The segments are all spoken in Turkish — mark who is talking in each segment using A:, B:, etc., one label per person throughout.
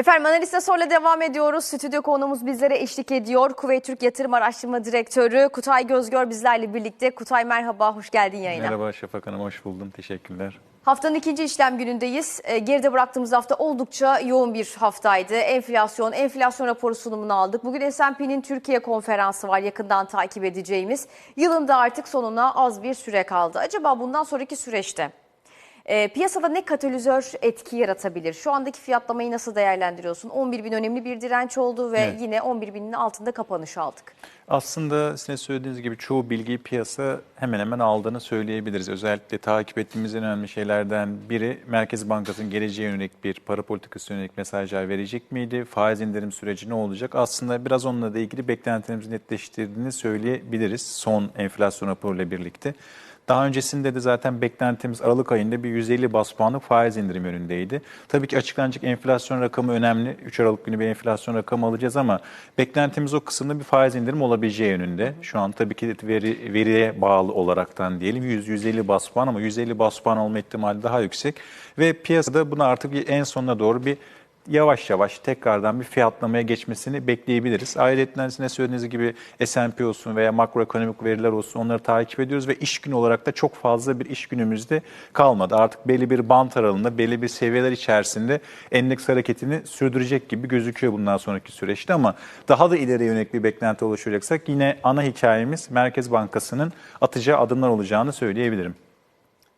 A: Efendim analiste sorla devam ediyoruz. Stüdyo konuğumuz bizlere eşlik ediyor. Kuveyt Türk Yatırım Araştırma Direktörü Kutay Gözgör bizlerle birlikte. Kutay merhaba, hoş geldin yayına.
B: Merhaba Şafak Hanım, hoş buldum. Teşekkürler.
A: Haftanın ikinci işlem günündeyiz. E, Geride bıraktığımız hafta oldukça yoğun bir haftaydı. Enflasyon, enflasyon raporu sunumunu aldık. Bugün S&P'nin Türkiye konferansı var yakından takip edeceğimiz. Yılın da artık sonuna az bir süre kaldı. Acaba bundan sonraki süreçte e, piyasada ne katalizör etki yaratabilir? Şu andaki fiyatlamayı nasıl değerlendiriyorsun? 11 bin önemli bir direnç oldu ve
B: Evet.
A: yine 11 binin altında kapanış aldık.
B: Aslında sizin söylediğiniz gibi çoğu bilgiyi piyasa hemen hemen aldığını söyleyebiliriz. Özellikle takip ettiğimiz en önemli şeylerden biri Merkez Bankası'nın geleceğe yönelik bir para politikası yönelik mesajlar verecek miydi? Faiz indirim süreci ne olacak? Aslında biraz onunla da ilgili beklentilerimizi netleştirdiğini söyleyebiliriz son enflasyon raporuyla birlikte. Daha öncesinde de zaten beklentimiz Aralık ayında bir 150 bas puanlık faiz indirim yönündeydi. Tabii ki açıklanacak enflasyon rakamı önemli. 3 Aralık günü bir enflasyon rakamı alacağız ama beklentimiz o kısımda bir faiz indirim olabileceği yönünde. Şu an tabii ki veri, veriye bağlı olaraktan diyelim 100-150 bas puan ama 150 bas puan olma ihtimali daha yüksek. Ve piyasada bunu artık en sonuna doğru bir yavaş yavaş tekrardan bir fiyatlamaya geçmesini bekleyebiliriz. Ayrıca ne söylediğiniz gibi S&P olsun veya makroekonomik veriler olsun onları takip ediyoruz ve iş günü olarak da çok fazla bir iş günümüzde kalmadı. Artık belli bir bant aralığında, belli bir seviyeler içerisinde endeks hareketini sürdürecek gibi gözüküyor bundan sonraki süreçte ama daha da ileriye yönelik bir beklenti oluşturacaksak yine ana hikayemiz Merkez Bankası'nın atacağı adımlar olacağını söyleyebilirim.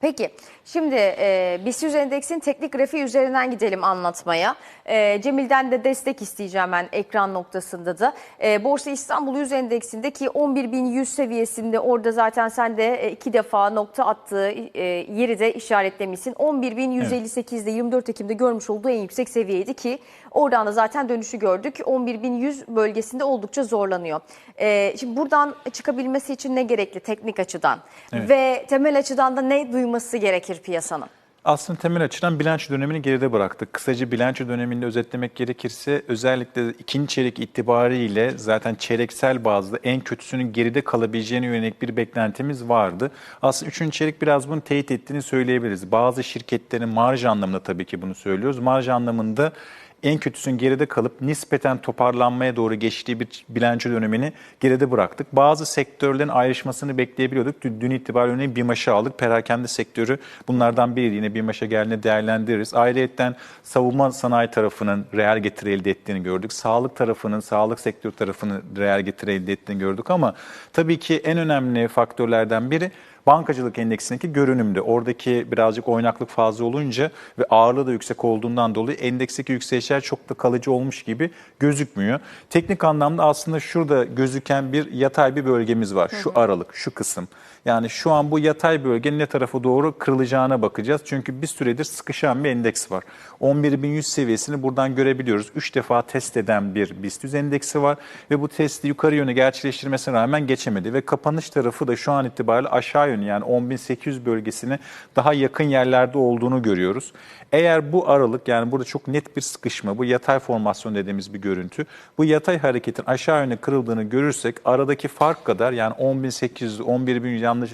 A: Peki şimdi e, BIST 100 endeksin teknik grafiği üzerinden gidelim anlatmaya. E, Cemil'den de destek isteyeceğim ben ekran noktasında da. E, Borsa İstanbul 100 endeksindeki 11.100 seviyesinde orada zaten sen de e, iki defa nokta attığı e, yeri de işaretlemişsin. 11.158'de 24 Ekim'de görmüş olduğu en yüksek seviyeydi ki oradan da zaten dönüşü gördük. 11.100 bölgesinde oldukça zorlanıyor. E, şimdi buradan çıkabilmesi için ne gerekli teknik açıdan?
B: Evet.
A: Ve temel açıdan da ne duyması gerekir piyasanın?
B: Aslında temel açıdan bilanço dönemini geride bıraktık. Kısaca bilanço döneminde özetlemek gerekirse özellikle ikinci çeyrek itibariyle zaten çeyreksel bazda en kötüsünün geride kalabileceğine yönelik bir beklentimiz vardı. Aslında üçüncü çeyrek biraz bunu teyit ettiğini söyleyebiliriz. Bazı şirketlerin marj anlamında tabii ki bunu söylüyoruz. Marj anlamında en kötüsünün geride kalıp nispeten toparlanmaya doğru geçtiği bir bilanço dönemini geride bıraktık. Bazı sektörlerin ayrışmasını bekleyebiliyorduk. Dün, itibariyle örneğin BİMAŞ'ı aldık. Perakende sektörü bunlardan biriydi. Yine BİMAŞ'a geldiğinde değerlendiririz. Ayrıca savunma sanayi tarafının reel getiri elde ettiğini gördük. Sağlık tarafının, sağlık sektörü tarafının reel getiri elde ettiğini gördük ama tabii ki en önemli faktörlerden biri bankacılık endeksindeki görünümde. Oradaki birazcık oynaklık fazla olunca ve ağırlığı da yüksek olduğundan dolayı endeksteki yükselişler çok da kalıcı olmuş gibi gözükmüyor. Teknik anlamda aslında şurada gözüken bir yatay bir bölgemiz var. Şu aralık, şu kısım. Yani şu an bu yatay bölgenin ne tarafa doğru kırılacağına bakacağız. Çünkü bir süredir sıkışan bir endeks var. 11.100 seviyesini buradan görebiliyoruz. 3 defa test eden bir BIST 100 endeksi var ve bu testi yukarı yönü gerçekleştirmesine rağmen geçemedi ve kapanış tarafı da şu an itibariyle aşağı yönü yani 10.800 bölgesine daha yakın yerlerde olduğunu görüyoruz. Eğer bu aralık yani burada çok net bir sıkışma, bu yatay formasyon dediğimiz bir görüntü. Bu yatay hareketin aşağı yöne kırıldığını görürsek aradaki fark kadar yani 10.800, 11.100 yanlış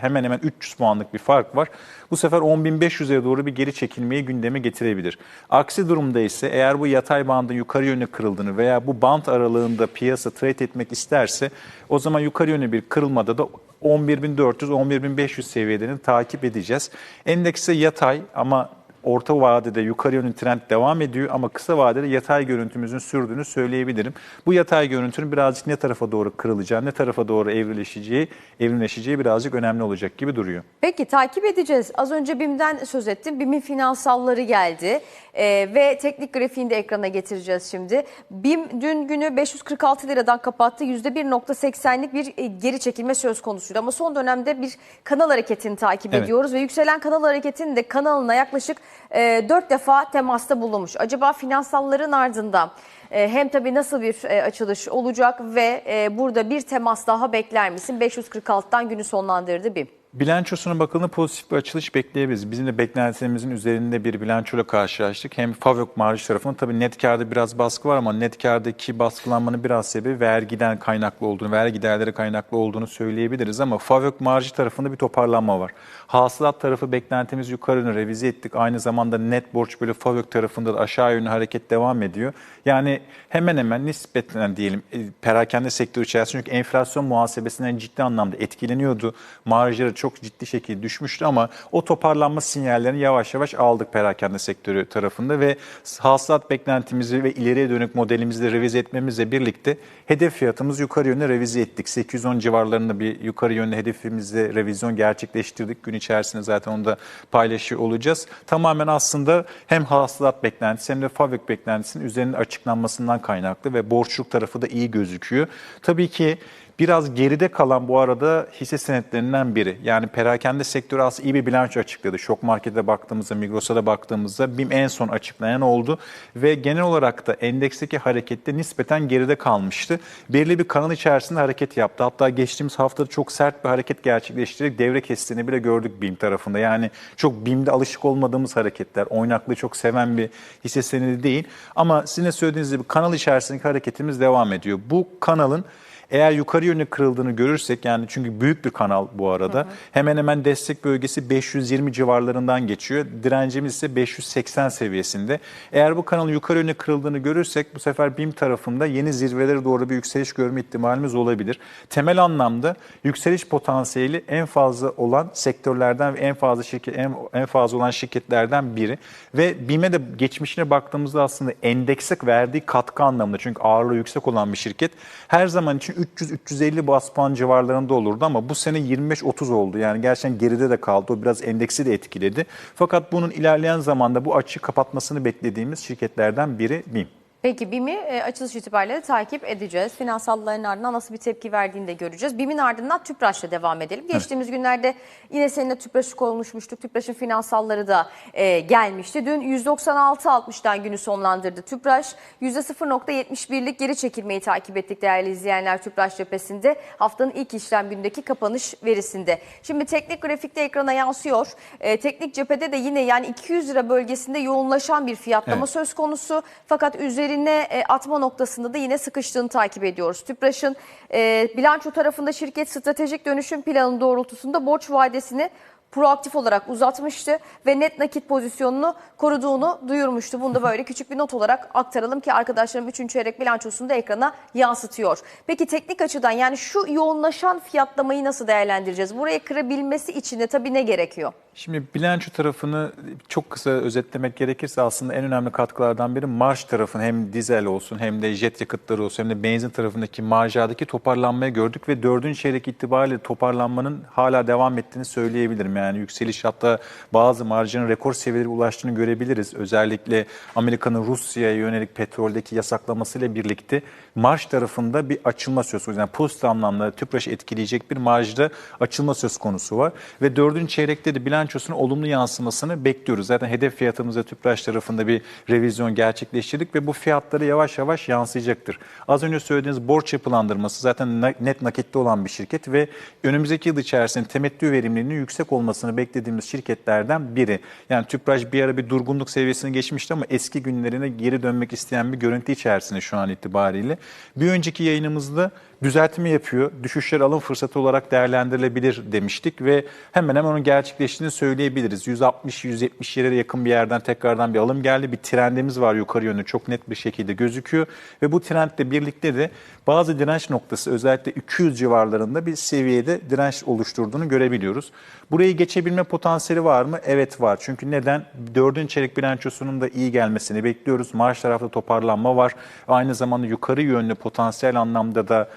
B: hemen hemen 300 puanlık bir fark var. Bu sefer 10.500'e doğru bir geri çekilmeyi gündeme getirebilir. Aksi durumda ise eğer bu yatay bandın yukarı yöne kırıldığını veya bu band aralığında piyasa trade etmek isterse o zaman yukarı yöne bir kırılmada da 11.400-11.500 seviyelerini takip edeceğiz. Endekse yatay ama orta vadede yukarı yönlü trend devam ediyor ama kısa vadede yatay görüntümüzün sürdüğünü söyleyebilirim. Bu yatay görüntünün birazcık ne tarafa doğru kırılacağı, ne tarafa doğru evrileşeceği, evrimleşeceği birazcık önemli olacak gibi duruyor.
A: Peki takip edeceğiz. Az önce BİM'den söz ettim. BİM'in finansalları geldi Ee, ve teknik grafiğini de ekrana getireceğiz şimdi. BİM dün günü 546 liradan kapattı. %1.80'lik bir e, geri çekilme söz konusuydu. Ama son dönemde bir kanal hareketini takip
B: Evet.
A: ediyoruz ve yükselen kanal hareketinin de kanalına yaklaşık e, 4 defa temasta bulunmuş. Acaba finansalların ardından e, hem tabii nasıl bir e, açılış olacak ve e, burada bir temas daha bekler misin? 546'dan günü sonlandırdı BİM.
B: Bilançosuna bakıldığında pozitif bir açılış bekleyebiliriz. Bizim de beklentilerimizin üzerinde bir bilançoyla karşılaştık. Hem FAVÖK marj tarafında tabii net karda biraz baskı var ama net kardaki baskılanmanın biraz sebebi vergiden kaynaklı olduğunu, vergi giderleri kaynaklı olduğunu söyleyebiliriz ama FAVÖK marjı tarafında bir toparlanma var. Hasılat tarafı beklentimiz yukarı yönlü revize ettik. Aynı zamanda net borç böyle FAVÖK tarafında da aşağı yönlü hareket devam ediyor. Yani hemen hemen nispeten diyelim e, perakende sektörü içerisinde çünkü enflasyon muhasebesinden ciddi anlamda etkileniyordu. Marjları çok ciddi şekilde düşmüştü ama o toparlanma sinyallerini yavaş yavaş aldık perakende sektörü tarafında ve hasılat beklentimizi ve ileriye dönük modelimizi de revize etmemizle birlikte hedef fiyatımızı yukarı yönde revize ettik. 810 civarlarında bir yukarı yönlü hedefimizde revizyon gerçekleştirdik. Gün içerisinde zaten onu da paylaşıyor olacağız. Tamamen aslında hem hasılat beklentisi hem de fabrik beklentisinin üzerinde açıklanmasından kaynaklı ve borçluk tarafı da iyi gözüküyor. Tabii ki Biraz geride kalan bu arada hisse senetlerinden biri. Yani perakende sektörü aslında iyi bir bilanço açıkladı. Şok Market'e baktığımızda, Migros'a da baktığımızda BİM en son açıklayan oldu. Ve genel olarak da endeksteki harekette nispeten geride kalmıştı. Belirli bir kanal içerisinde hareket yaptı. Hatta geçtiğimiz haftada çok sert bir hareket gerçekleştirerek devre kestiğini bile gördük BİM tarafında. Yani çok BİM'de alışık olmadığımız hareketler. Oynaklığı çok seven bir hisse senedi değil. Ama sizin de söylediğiniz gibi kanal içerisindeki hareketimiz devam ediyor. Bu kanalın eğer yukarı yönlü kırıldığını görürsek yani çünkü büyük bir kanal bu arada. Hı hı. Hemen hemen destek bölgesi 520 civarlarından geçiyor. Direncimiz ise 580 seviyesinde. Eğer bu kanalın yukarı yönlü kırıldığını görürsek bu sefer BİM tarafında yeni zirvelere doğru bir yükseliş görme ihtimalimiz olabilir. Temel anlamda yükseliş potansiyeli en fazla olan sektörlerden ve en fazla şirket en, en fazla olan şirketlerden biri ve BİM'e de geçmişine baktığımızda aslında endekse verdiği katkı anlamında çünkü ağırlığı yüksek olan bir şirket her zaman için 300-350 bas puan civarlarında olurdu ama bu sene 25-30 oldu. Yani gerçekten geride de kaldı. O biraz endeksi de etkiledi. Fakat bunun ilerleyen zamanda bu açığı kapatmasını beklediğimiz şirketlerden biri BİM.
A: Peki BİM'i e, açılış itibariyle takip edeceğiz. Finansalların ardından nasıl bir tepki verdiğini de göreceğiz. BİM'in ardından TÜPRAŞ'la devam edelim. Geçtiğimiz günlerde yine seninle TÜPRAŞ'ı konuşmuştuk. TÜPRAŞ'ın finansalları da e, gelmişti. Dün 196.60'dan günü sonlandırdı TÜPRAŞ. %0.71'lik geri çekilmeyi takip ettik değerli izleyenler TÜPRAŞ cephesinde. Haftanın ilk işlem gündeki kapanış verisinde. Şimdi teknik grafikte ekrana yansıyor. E, teknik cephede de yine yani 200 lira bölgesinde yoğunlaşan bir fiyatlama
B: Evet.
A: söz konusu. Fakat üzerine e, atma noktasında da yine sıkıştığını takip ediyoruz. Tüpraş'ın e, bilanço tarafında şirket stratejik dönüşüm planı doğrultusunda borç vadesini proaktif olarak uzatmıştı ve net nakit pozisyonunu koruduğunu duyurmuştu. Bunu da böyle küçük bir not olarak aktaralım ki arkadaşlarım 3. çeyrek bilançosunu da ekrana yansıtıyor. Peki teknik açıdan yani şu yoğunlaşan fiyatlamayı nasıl değerlendireceğiz? Buraya kırabilmesi için de tabii ne gerekiyor?
B: Şimdi bilanço tarafını çok kısa özetlemek gerekirse aslında en önemli katkılardan biri marj tarafın hem dizel olsun hem de jet yakıtları olsun hem de benzin tarafındaki marjadaki toparlanmayı gördük ve dördüncü çeyrek itibariyle toparlanmanın hala devam ettiğini söyleyebilirim. Yani yükseliş hatta bazı marjının rekor seviyelere ulaştığını görebiliriz. Özellikle Amerika'nın Rusya'ya yönelik petroldeki yasaklamasıyla birlikte marj tarafında bir açılma söz konusu. Yani pozitif anlamda TÜPRAŞ'ı etkileyecek bir marjda açılma söz konusu var. Ve dördüncü çeyrekte de bilançosunun olumlu yansımasını bekliyoruz. Zaten hedef fiyatımızda TÜPRAŞ tarafında bir revizyon gerçekleştirdik ve bu fiyatları yavaş yavaş yansıyacaktır. Az önce söylediğiniz borç yapılandırması zaten net nakitte olan bir şirket ve önümüzdeki yıl içerisinde temettü verimliliğinin yüksek olmasını beklediğimiz şirketlerden biri. Yani TÜPRAŞ bir ara bir durgunluk seviyesini geçmişti ama eski günlerine geri dönmek isteyen bir görüntü içerisinde şu an itibariyle. Bir önceki yayınımızda düzeltme yapıyor. Düşüşler alım fırsatı olarak değerlendirilebilir demiştik ve hemen hemen onun gerçekleştiğini söyleyebiliriz. 160-170 liraya yakın bir yerden tekrardan bir alım geldi. Bir trendimiz var yukarı yönlü çok net bir şekilde gözüküyor ve bu trendle birlikte de bazı direnç noktası özellikle 200 civarlarında bir seviyede direnç oluşturduğunu görebiliyoruz. Burayı geçebilme potansiyeli var mı? Evet var. Çünkü neden? Dördüncü çeyrek bilançosunun da iyi gelmesini bekliyoruz. Marş tarafta toparlanma var. Aynı zamanda yukarı yönlü potansiyel anlamda da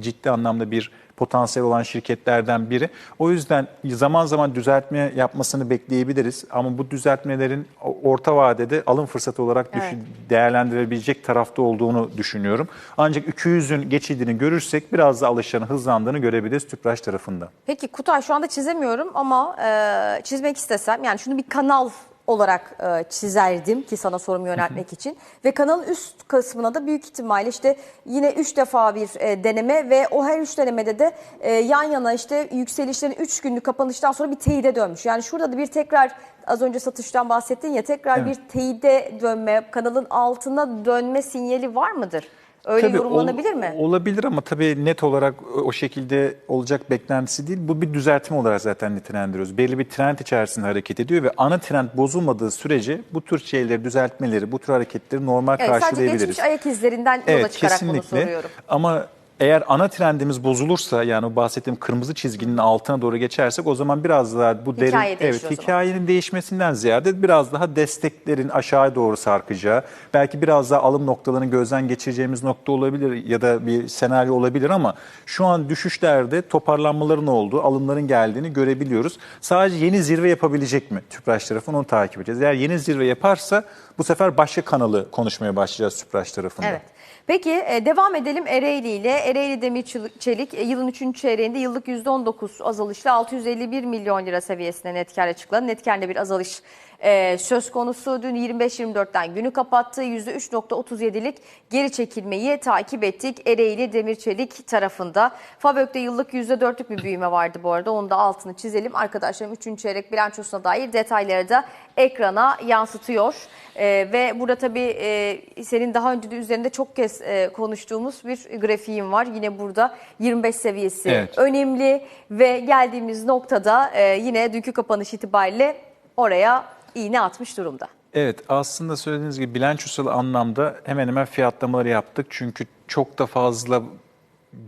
B: ciddi anlamda bir potansiyel olan şirketlerden biri. O yüzden zaman zaman düzeltme yapmasını bekleyebiliriz. Ama bu düzeltmelerin orta vadede alım fırsatı olarak
A: Evet.
B: değerlendirebilecek tarafta olduğunu düşünüyorum. Ancak 200'ün geçildiğini görürsek biraz da alışların hızlandığını görebiliriz Tüpraş tarafında.
A: Peki Kutay şu anda çizemiyorum ama e, çizmek istesem yani şunu bir kanal olarak e, çizerdim ki sana sorumu yöneltmek için. Ve kanalın üst kısmına da büyük ihtimalle işte yine 3 defa bir e, deneme ve o her 3 denemede de e, yan yana işte yükselişlerin 3 günlük kapanıştan sonra bir teyide dönmüş. Yani şurada da bir tekrar az önce satıştan bahsettin ya tekrar
B: Evet.
A: bir teyide dönme, kanalın altına dönme sinyali var mıdır? Öyle
B: Tabii
A: yorumlanabilir
B: ol-
A: mi?
B: Olabilir ama tabii net olarak o şekilde olacak beklentisi değil. Bu bir düzeltme olarak zaten nitelendiriyoruz. Belli bir trend içerisinde hareket ediyor ve ana trend bozulmadığı sürece bu tür şeyleri, düzeltmeleri, bu tür hareketleri normal
A: Evet, sadece
B: karşılayabiliriz.
A: geçmiş ayak izlerinden yola çıkarak bunu soruyorum.
B: Ama eğer ana trendimiz bozulursa yani bahsettiğim kırmızı çizginin altına doğru geçersek o zaman biraz daha bu derin
A: değişiyor
B: evet
A: o zaman.
B: hikayenin değişmesinden ziyade biraz daha desteklerin aşağıya doğru sarkacağı, belki biraz daha alım noktalarını gözden geçireceğimiz nokta olabilir ya da bir senaryo olabilir ama şu an düşüşlerde toparlanmaların olduğu, alımların geldiğini görebiliyoruz. Sadece yeni zirve yapabilecek mi Tüpraş tarafını onu takip edeceğiz. Eğer yeni zirve yaparsa bu sefer başka kanalı konuşmaya başlayacağız Tüpraş tarafında.
A: Evet. Peki e, devam edelim Ereğli ile. Ereğli Demir Çelik- e, yılın 3. çeyreğinde yıllık %19 azalışla 651 milyon lira seviyesine net kar açıkladı. Net karda bir azalış e, söz konusu. Dün 25-24'ten günü kapattı. %3.37'lik geri çekilmeyi takip ettik Ereğli Demir Çelik tarafında. Fabök'te yıllık %4'lük bir büyüme vardı bu arada. Onu da altını çizelim. Arkadaşlarım 3. çeyrek bilançosuna dair detayları da ekrana yansıtıyor. E, ve burada tabii e, senin daha önce de üzerinde çok kez e, konuştuğumuz bir grafiğim var. Yine burada 25 seviyesi
B: Evet.
A: önemli ve geldiğimiz noktada e, yine dünkü kapanış itibariyle oraya iğne atmış durumda.
B: Evet aslında söylediğiniz gibi bilançosal anlamda hemen hemen fiyatlamaları yaptık. Çünkü çok da fazla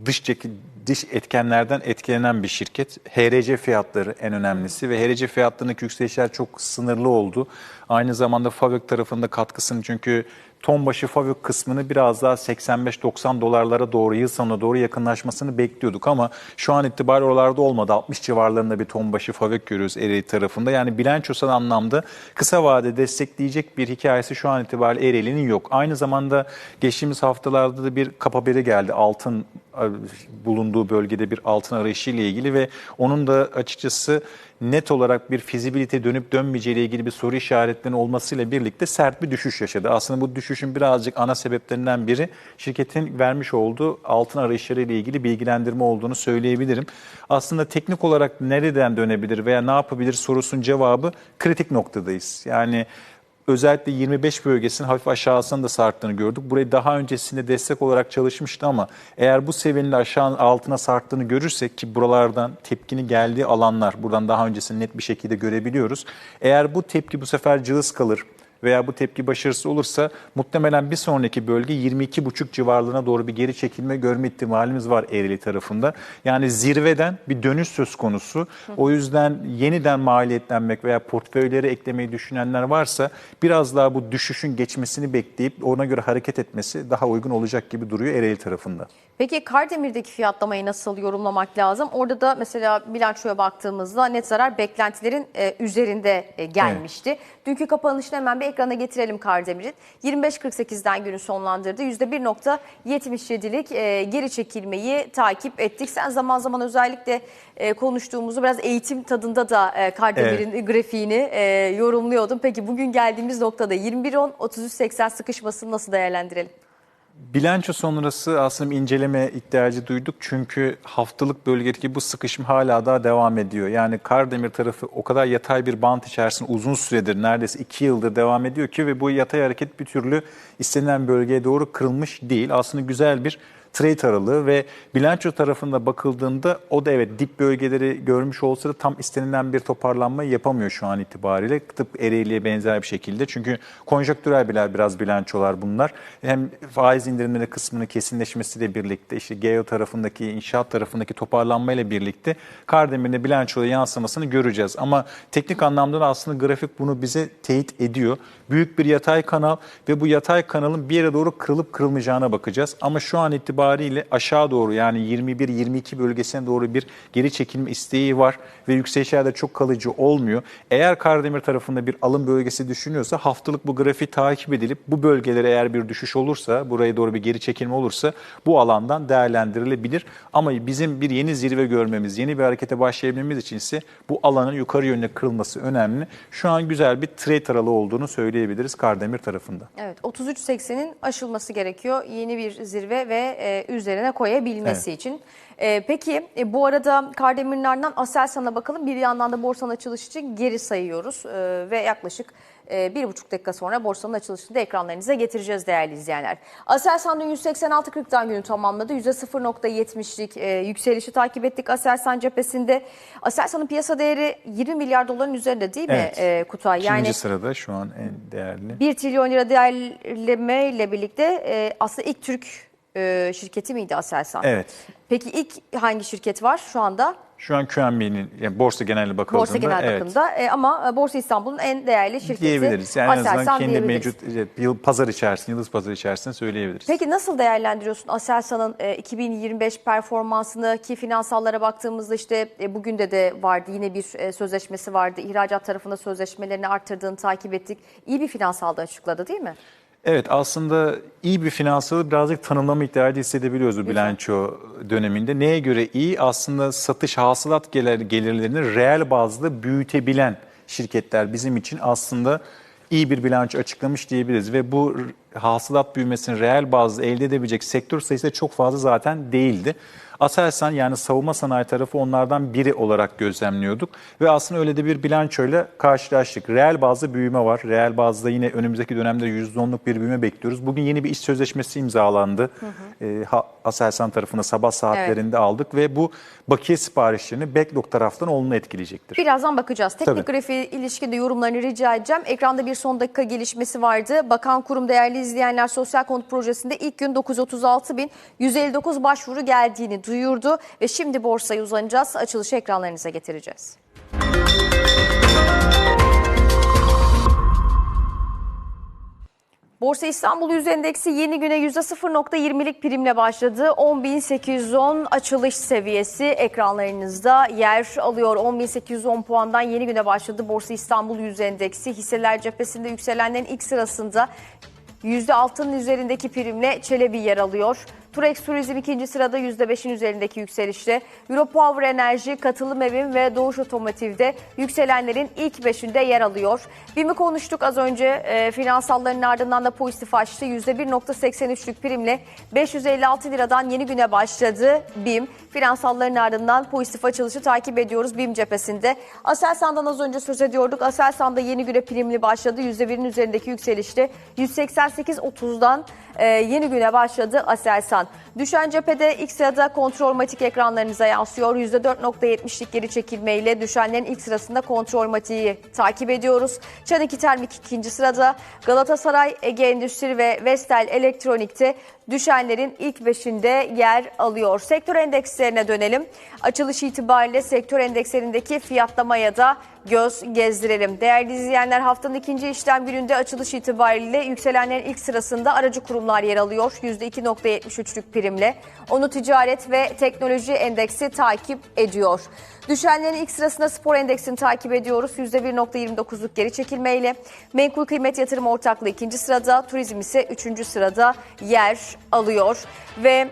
B: dış cek- dış etkenlerden etkilenen bir şirket. HRC fiyatları en önemlisi ve HRC fiyatlarındaki yükselişler çok sınırlı oldu. Aynı zamanda Favök tarafında katkısını çünkü ton başı Favök kısmını biraz daha 85-90 dolarlara doğru yıl sonuna doğru yakınlaşmasını bekliyorduk ama şu an itibariyle oralarda olmadı. 60 civarlarında bir ton başı Favök görüyoruz Ereğli tarafında. Yani bilançosal anlamda kısa vade destekleyecek bir hikayesi şu an itibariyle Ereğli'nin yok. Aynı zamanda geçtiğimiz haftalarda da bir kap haberi geldi. Altın e, bulunduğu bölgede bir altın arayışı ile ilgili ve onun da açıkçası net olarak bir fizibilite dönüp dönmeyeceği ile ilgili bir soru işaretlerinin olmasıyla birlikte sert bir düşüş yaşadı. Aslında bu düşüşün birazcık ana sebeplerinden biri şirketin vermiş olduğu altın arayışları ile ilgili bilgilendirme olduğunu söyleyebilirim. Aslında teknik olarak nereden dönebilir veya ne yapabilir sorusunun cevabı kritik noktadayız. Yani özellikle 25 bölgesinin hafif aşağısında da sarktığını gördük. Burayı daha öncesinde destek olarak çalışmıştı ama eğer bu seviyenin aşağı altına sarktığını görürsek ki buralardan tepkinin geldiği alanlar buradan daha öncesini net bir şekilde görebiliyoruz. Eğer bu tepki bu sefer cılız kalır veya bu tepki başarısız olursa muhtemelen bir sonraki bölge 22,5 civarlarına doğru bir geri çekilme görme ihtimalimiz var Ereğli tarafında. Yani zirveden bir dönüş söz konusu. O yüzden yeniden maliyetlenmek veya portföyleri eklemeyi düşünenler varsa biraz daha bu düşüşün geçmesini bekleyip ona göre hareket etmesi daha uygun olacak gibi duruyor Ereğli tarafında.
A: Peki Kardemir'deki fiyatlamayı nasıl yorumlamak lazım? Orada da mesela bilançoya baktığımızda net zarar beklentilerin e, üzerinde e, gelmişti. Dünkü kapanışını hemen bir ekrana getirelim Kardemir'in. 25.48'den günü sonlandırdı. %1.77'lik e, geri çekilmeyi takip ettik. Sen zaman zaman özellikle e, konuştuğumuzu biraz eğitim tadında da e, Kardemir'in grafiğini e, yorumluyordum. Peki bugün geldiğimiz noktada 21.10-33.80 sıkışmasını nasıl değerlendirelim?
B: Bilanço sonrası aslında inceleme ihtiyacı duyduk. Çünkü haftalık bölgedeki bu sıkışma hala daha devam ediyor. Yani Kardemir tarafı o kadar yatay bir bant içerisinde uzun süredir, neredeyse iki yıldır devam ediyor ki ve bu yatay hareket bir türlü istenilen bölgeye doğru kırılmış değil. Aslında güzel bir trade aralığı ve bilanço tarafında bakıldığında o da evet dip bölgeleri görmüş olsa da tam istenilen bir toparlanma yapamıyor şu an itibariyle. Tıpkı Ereğli'ye benzer bir şekilde. Çünkü konjonktürel birer biraz bilançolar bunlar. Hem faiz indirimleri kısmının kesinleşmesiyle birlikte işte GEO tarafındaki, inşaat tarafındaki toparlanmayla birlikte Kardemir'in bilançoya yansımasını göreceğiz. Ama teknik anlamda da aslında grafik bunu bize teyit ediyor. Büyük bir yatay kanal ve bu yatay kanalın bir yere doğru kırılıp kırılmayacağına bakacağız. Ama şu an itibariyle itibariyle aşağı doğru yani 21-22 bölgesine doğru bir geri çekilme isteği var ve yükselişler de çok kalıcı olmuyor. Eğer Kardemir tarafında bir alım bölgesi düşünüyorsa haftalık bu grafiği takip edilip bu bölgelere eğer bir düşüş olursa, buraya doğru bir geri çekilme olursa bu alandan değerlendirilebilir. Ama bizim bir yeni zirve görmemiz, yeni bir harekete başlayabilmemiz için ise bu alanın yukarı yönde kırılması önemli. Şu an güzel bir trade aralığı olduğunu söyleyebiliriz Kardemir tarafında.
A: Evet 33.80'in aşılması gerekiyor yeni bir zirve ve e, üzerine koyabilmesi
B: Evet.
A: için. E, peki e, bu arada Kardemir'in ardından Aselsan'a bakalım. Bir yandan da borsanın açılışı için geri sayıyoruz E, ve yaklaşık e, bir buçuk dakika sonra borsanın açılışını da ekranlarınıza getireceğiz değerli izleyenler. Aselsan dün 186.40'dan günü tamamladı. %0.70'lik e, yükselişi takip ettik Aselsan cephesinde. Aselsan'ın piyasa değeri 20 milyar doların üzerinde değil mi
B: Evet.
A: e, Kutay?
B: İkinci sırada şu an en değerli.
A: 1 trilyon lira değerleme ile birlikte e, aslında ilk Türk e, şirketi miydi Aselsan?
B: Evet.
A: Peki ilk hangi şirket var şu anda?
B: Şu an QNB'nin yani borsa genelde bakıldığında
A: Borsa Genel
B: evet,
A: bakımda E, ama Borsa İstanbul'un en değerli şirketi
B: diyebiliriz. Yani en azından
A: Aselsan
B: kendi mevcut evet, yıl pazar içerisinde, yıldız pazar içerisinde söyleyebiliriz.
A: Peki nasıl değerlendiriyorsun Aselsan'ın e, 2025 performansını ki finansallara baktığımızda işte e, bugün de de vardı yine bir e, sözleşmesi vardı. İhracat tarafında sözleşmelerini arttırdığını takip ettik. İyi bir finansal da açıkladı değil mi?
B: Evet aslında iyi bir finansalı birazcık tanımlama ihtiyacı hissedebiliyoruz bu bilanço döneminde. Neye göre iyi? Aslında satış hasılat gelir, gelirlerini reel bazda büyütebilen şirketler bizim için aslında iyi bir bilanço açıklamış diyebiliriz. Ve bu hasılat büyümesini reel bazda elde edebilecek sektör sayısı da çok fazla zaten değildi. Aselsan yani savunma sanayi tarafı onlardan biri olarak gözlemliyorduk. Ve aslında öyle de bir bilançoyla karşılaştık. Reel bazda büyüme var. Reel bazda yine önümüzdeki dönemde %10'luk bir büyüme bekliyoruz. Bugün yeni bir iş sözleşmesi imzalandı. Ee, Ha- Aselsan tarafına sabah saatlerinde aldık ve bu bakiye siparişlerini backlog taraftan olumlu etkileyecektir.
A: Birazdan bakacağız. Teknik
B: Tabii.
A: grafiğe ilişkin de yorumlarını rica edeceğim. Ekranda bir son dakika gelişmesi vardı. Bakan kurum değerli izleyenler sosyal konut projesinde ilk gün 936 bin 159 başvuru geldiğini duyurdu. Ve şimdi borsaya uzanacağız. Açılışı ekranlarınıza getireceğiz. Borsa İstanbul Yüz Endeksi yeni güne %0.20'lik primle başladı. 10.810 açılış seviyesi ekranlarınızda yer alıyor. 10.810 puandan yeni güne başladı Borsa İstanbul Yüz Endeksi. Hisseler cephesinde yükselenlerin ilk sırasında %6'nın üzerindeki primle Çelebi yer alıyor. Turex Turizm ikinci sırada %5'in üzerindeki yükselişte. Europower Enerji, Katılım Evim ve Doğuş Otomotiv'de yükselenlerin ilk beşinde yer alıyor. BİM'i konuştuk az önce. E, finansalların ardından da pozitif açtı. %1.83'lük primle 556 liradan yeni güne başladı BİM. Finansalların ardından pozitif açılışı takip ediyoruz BİM cephesinde. Aselsan'dan az önce söz ediyorduk. Aselsan'da yeni güne primli başladı. %1'in üzerindeki yükselişte 188.30'dan e, yeni güne başladı Aselsan. Düşen cephede ilk sırada kontrol matik ekranlarınıza yansıyor. %4.70'lik geri çekilmeyle düşenlerin ilk sırasında kontrol matiği takip ediyoruz. Çan Termik ikinci sırada. Galatasaray, Ege Endüstri ve Vestel Elektronik'te düşenlerin ilk beşinde yer alıyor. Sektör endekslerine dönelim. Açılış itibariyle sektör endekslerindeki fiyatlamaya da göz gezdirelim. Değerli izleyenler haftanın ikinci işlem gününde açılış itibariyle yükselenlerin ilk sırasında aracı kurumlar yer alıyor. %2.73'lük primle. Onu ticaret ve teknoloji endeksi takip ediyor. Düşenlerin ilk sırasında spor endeksini takip ediyoruz. %1.29'luk geri çekilmeyle. Menkul kıymet yatırım ortaklığı ikinci sırada, turizm ise üçüncü sırada yer alıyor. Ve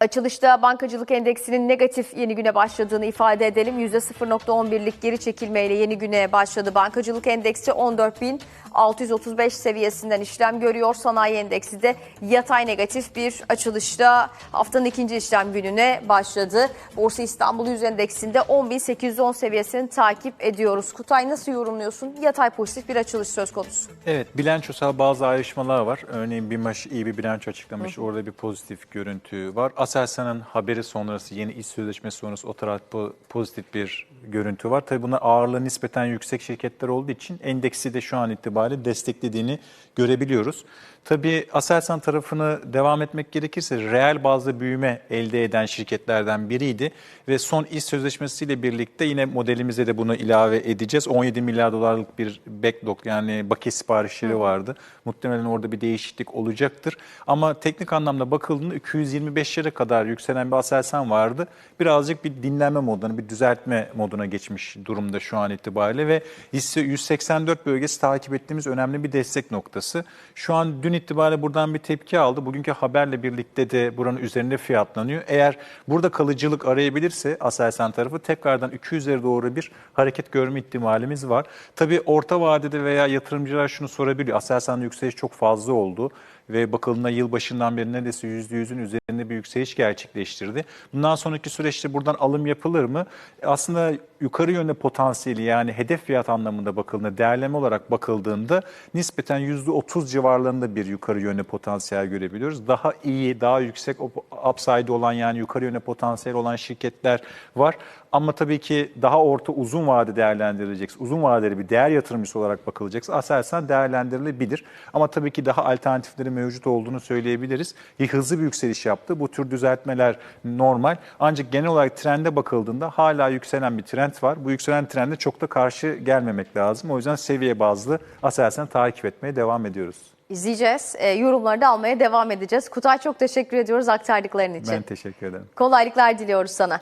A: Açılışta bankacılık endeksinin negatif yeni güne başladığını ifade edelim. %0.11'lik geri çekilmeyle yeni güne başladı. Bankacılık endeksi 14.635 seviyesinden işlem görüyor. Sanayi endeksi de yatay negatif bir açılışta haftanın ikinci işlem gününe başladı. Borsa İstanbul Yüz Endeksinde 10.810 seviyesini takip ediyoruz. Kutay nasıl yorumluyorsun? Yatay pozitif bir açılış söz konusu.
B: Evet, bilançosal bazı ayrışmalar var. Örneğin BİMAŞ iyi bir bilanço açıklamış. Orada bir pozitif görüntü var. Aselsan'ın haberi sonrası, yeni iş sözleşmesi sonrası o taraf po- pozitif bir görüntü var. Tabii bunlar ağırlığı nispeten yüksek şirketler olduğu için endeksi de şu an itibariyle desteklediğini görebiliyoruz. Tabii Aselsan tarafını devam etmek gerekirse reel bazda büyüme elde eden şirketlerden biriydi ve son iş sözleşmesiyle birlikte yine modelimize de bunu ilave edeceğiz. 17 milyar dolarlık bir backlog yani bakiye siparişleri vardı. Muhtemelen orada bir değişiklik olacaktır. Ama teknik anlamda bakıldığında 225'lere kadar yükselen bir Aselsan vardı. Birazcık bir dinlenme moduna, bir düzeltme moduna geçmiş durumda şu an itibariyle ve hisse 184 bölgesi takip ettiğimiz önemli bir destek noktası. Şu an dün itibariyle buradan bir tepki aldı. Bugünkü haberle birlikte de buranın üzerinde fiyatlanıyor. Eğer burada kalıcılık arayabilirse Aselsan tarafı tekrardan 200'lere doğru bir hareket görme ihtimalimiz var. Tabii orta vadede veya yatırımcılar şunu sorabiliyor. Aselsan'da yükseliş çok fazla oldu ve bakıldığında yılbaşından beri neredeyse %100'ün üzerinde bir yükseliş gerçekleştirdi. Bundan sonraki süreçte buradan alım yapılır mı? Aslında yukarı yönde potansiyeli yani hedef fiyat anlamında bakıldığında, değerleme olarak bakıldığında nispeten %30 civarlarında bir yukarı yönde potansiyel görebiliyoruz. Daha iyi, daha yüksek upside olan yani yukarı yönde potansiyel olan şirketler var. Ama tabii ki daha orta uzun vade değerlendirilecekse, uzun vadeli bir değer yatırımcısı olarak bakılacaksa Aselsan değerlendirilebilir. Ama tabii ki daha alternatifleri mevcut olduğunu söyleyebiliriz. Hızlı bir yükseliş yaptı. Bu tür düzeltmeler normal. Ancak genel olarak trende bakıldığında hala yükselen bir trend var. Bu yükselen trende çok da karşı gelmemek lazım. O yüzden seviye bazlı Aselsan'ı takip etmeye devam ediyoruz.
A: İzleyeceğiz. E, yorumları da almaya devam edeceğiz. Kutay çok teşekkür ediyoruz aktardıkların için.
B: Ben teşekkür ederim.
A: Kolaylıklar diliyoruz sana.